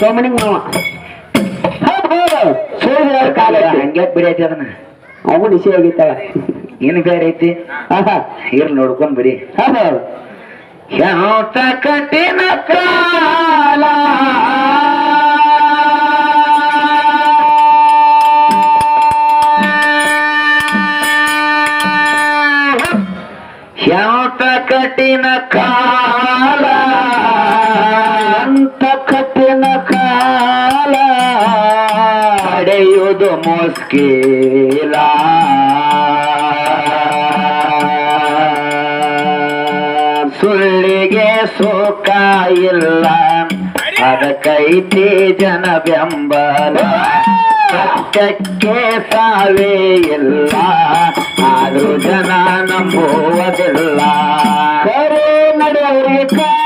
ಸೋಮನಿಗೆ ಮಾವ. ಹೌದು ಕಾಲ ಹಂಗೇ ಬಿಡೈತಿ ಅದನ್ನ? ಅವು ನಿಶೆ ಆಗಿತ್ತಾಗ ಏನು ಬೇರೆ ಐತಿ? ಇರ್ಲಿ ನೋಡ್ಕೊಂಡ್ ಬಿಡಿ ಯಾವತ್ತ ಕಠಿಣ ಕಾಲ. ಮುಸ್ಕಿಲ ಸುಳ್ಳಿಗೆ ಸೋಕ ಇಲ್ಲ. ಅದಕ್ಕೈತಿ ಜನ ಬೆಂಬಲ ಸತ್ಯಕ್ಕೆ ಸಾವೇ ಇಲ್ಲ. ಆದ್ರೂ ಜನ ನಂಬುವುದಿಲ್ಲ. ಕರೆ ನಡೆಯವರಿಗೆ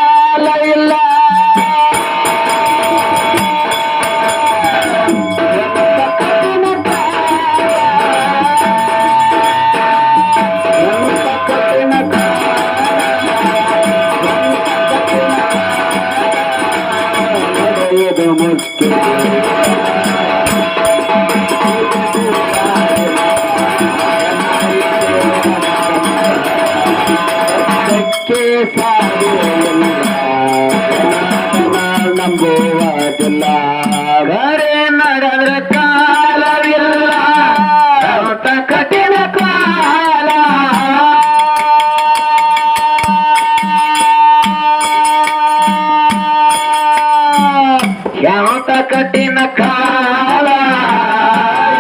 ಯಾವತ ಕಠಿಣ ಕಾಲ?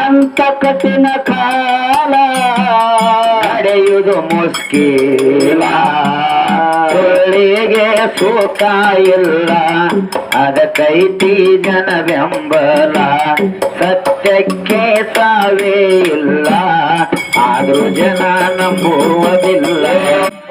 ಅಂತ ಕಠಿಣ ಕಾಲ? ನಡೆಯುವುದು ಮುಸ್ಕಿಲ ಸುಳ್ಳಿಗೆ ಸುಖ ಇಲ್ಲ. ಅದಕ್ಕೈತಿ ಜನ ಬೆಂಬಲ ಸತ್ಯಕ್ಕೆ ಸಾವೇ ಇಲ್ಲ. ಆದ್ರೂ ಜನ ನಂಬುವುದಿಲ್ಲ.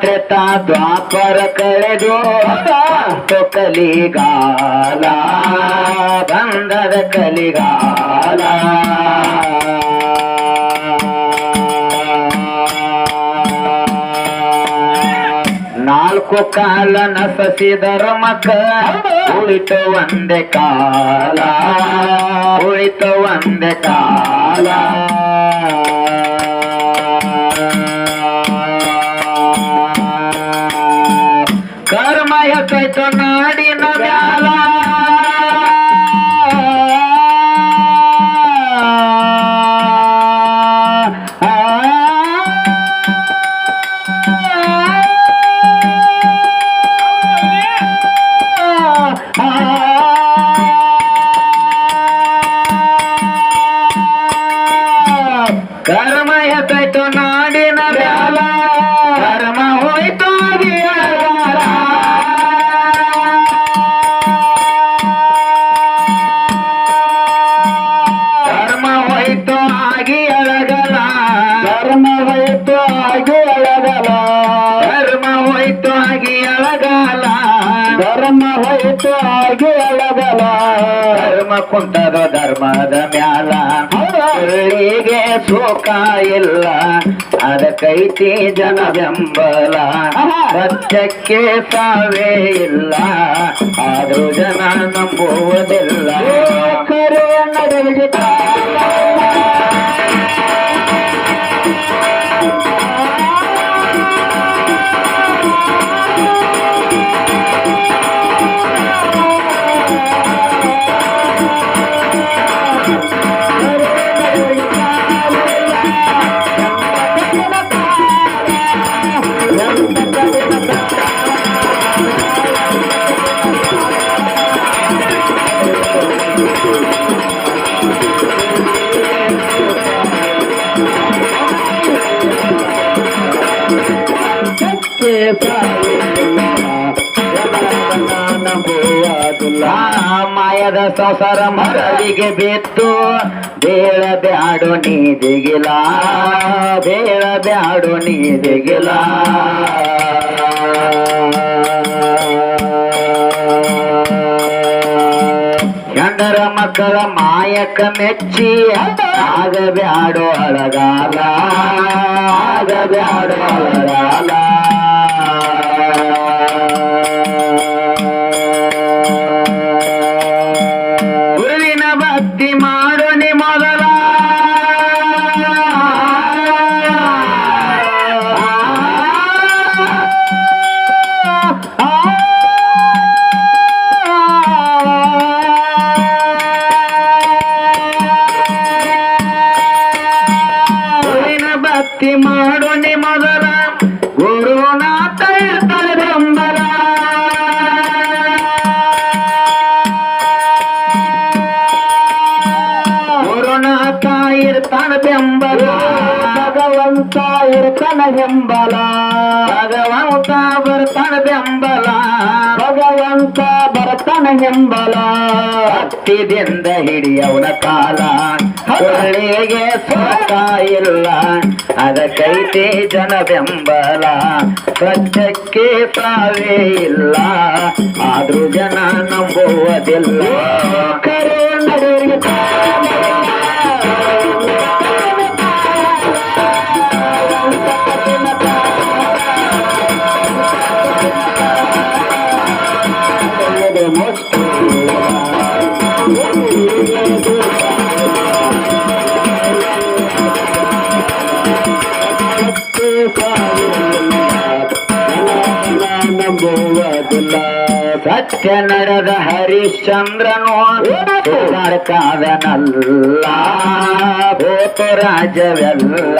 ತ್ರೇತ ದ್ವಾಪರ ಕಳೆದು ಕಲಿಗಾಲ ಬಂದದ ಕಲಿಗಾಲ. ನಾಲ್ಕು ಕಾಲ ನಸಸಿದರ ಮಕ ಉಳಿತು ಒಂದೇ ಕಾಲ. ಉಳಿತು ಒಂದೇ ಕಾಲ. ಧರ್ಮ ಕುಂತದ ಧರ್ಮದ ಮ್ಯಾಲ. ಸುಳ್ಳಿಗೆ ಸುಖ ಇಲ್ಲ. ಅದಕ್ಕೈತಿ ಜನ ಬೆಂಬಲ. ಸತ್ಯಕ್ಕೆ ಸಾವೇ ಇಲ್ಲ. ಆದ್ರೂ ಜನ ನಂಬುವುದಿಲ್ಲ. ಕರೆ ನಡೆಯವರಿಗೆ ಮಾಯದ ಸೊಸರ ಮರಳಿಗೆ ಬಿತ್ತು ಬೇಳ ಬ್ಯಾಡು ನೀ ದಿಗಿಲ ಬೇಳ ಬ್ಯಾಡು ನೀ ದಿಗಿಲ ಗಂಡರ ಮಕ್ಕಳ ಮಾಯಕ ಮೆಚ್ಚಿ ಆಗಬ್ಯಾಡೋ ಅಳಗಾಲ ಆಗಬ್ಯಾಡೋ ಅಳಗಾಲ ಮಾಡು ನಿ ಹತ್ತಿದಿಂದ ಹಿಡಿಯವನ ಕಾಲ. ಹಳ್ಳಿಗೆ ಸ್ವತ ಇಲ್ಲ ಅದಕ್ಕೈತೆ ಜನ ಬೆಂಬಲ ಸತ್ಯಕ್ಕೆ ಸಾವೇ ಇಲ್ಲ. ಆದ್ರೂ ಜನ ನಂಬುವುದಿಲ್ಲ. ಕರೆ ನಡೆಯಲಿಗೆ ಹರಿಶ್ಚಂದ್ರನು ಕಾದನಲ್ಲ ಭೂತು ರಾಜವೆಲ್ಲ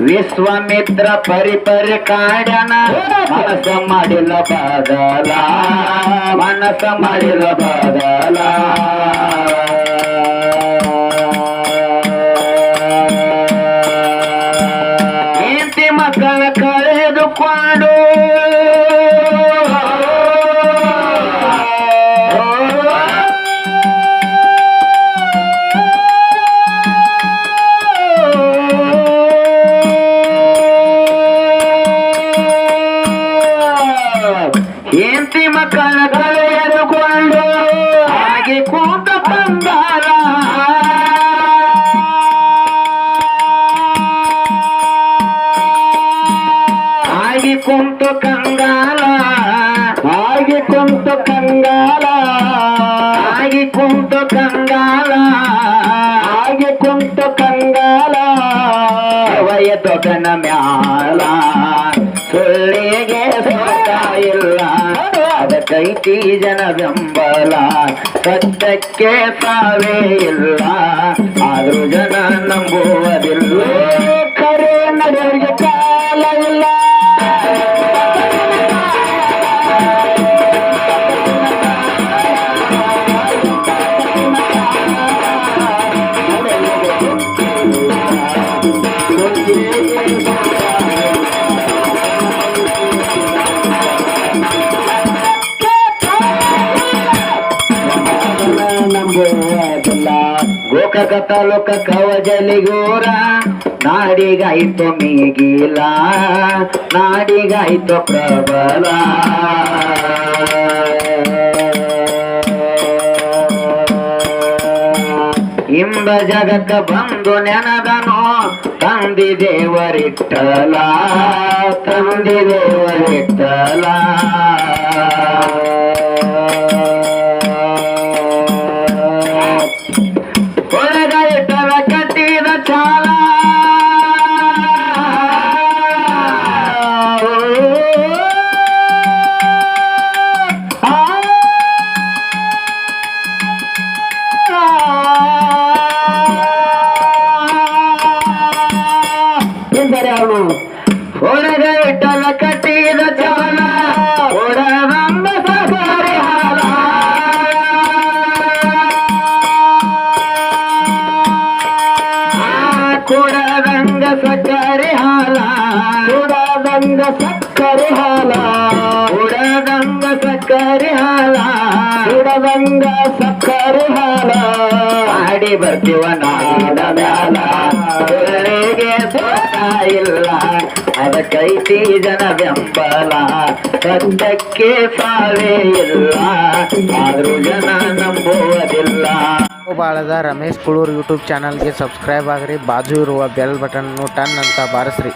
ವಿಶ್ವಮಿತ್ರ ಪರಿಪರಿ ಕಾಡನ ಮನಸ್ಸ ಮಾಡಿಲ್ಲ ಬದಲ ಮನಸ್ಸ ಮಾಡಿಲ್ಲ ಬದಲ. ತೊಗನ ಮ್ಯಾಲ. ಸುಳ್ಳಿಗೆ ಸೋತ ಇಲ್ಲ. ಅದಕ್ಕೈತಿ ಜನ ಬೆಂಬಲ. ಸತ್ಯಕ್ಕೆ ಸಾವೇ ಇಲ್ಲ. ಆದ್ರೂ ಜನ ನಂಬುವುದಿಲ್ಲ. ಕರೆ ನಡೆಯ ಕಾಲ ಇಲ್ಲ. ನಂಬುವುದಿಲ್ಲ. ಗೋಕಕ ತಾಲೂಕ ಕವಜಲಿಗೂರ ನಾಡಿಗಾಯ್ತು ಮೀಗಿಲ ನಾಡಿಗಾಯ್ತು ಪ್ರಬಲ. ಇಂಬ ಜಗಕ್ಕ ಬಂದು ನೆನದನು, ತಂದಿ ದೇವರಿಟ್ಟಲ ತಂದಿ ದೇವರಿಟ್ಟಲ. ಸಕ್ಕರೆ ಹಾಲ. ಉಡದಂಗ ಸಕ್ಕರೆ ಹಾಲ. ಉಡದಂಗ ಸಕ್ಕರೆ ಹಾಲ. ಆಡಿ ಬರ್ತೀವ ನಾಡ ಮ್ಯಾಲ. ಸುಳ್ಳಿಗೆ ಸೋತ ಇಲ್ಲ. ಅದಕ್ಕೈತಿ ಜನ ಬೆಂಬಲ. ಕಂದಕ್ಕೆ ಸಾವೇ ಇಲ್ಲ. ಆದ್ರೂ ಜನ ನಂಬುವುದಿಲ್ಲ. ಬಾಳದ ರಮೇಶ್ ಕುಳೂರ್ ಯೂಟ್ಯೂಬ್ ಚಾನಲ್ಗೆ ಸಬ್ಸ್ಕ್ರೈಬ್ ಆಗ್ರಿ. ಬಾಜು ಇರುವ ಬೆಲ್ ಬಟನ್ ಟನ್ ಅಂತ ಬಾರಿಸ್ರಿ.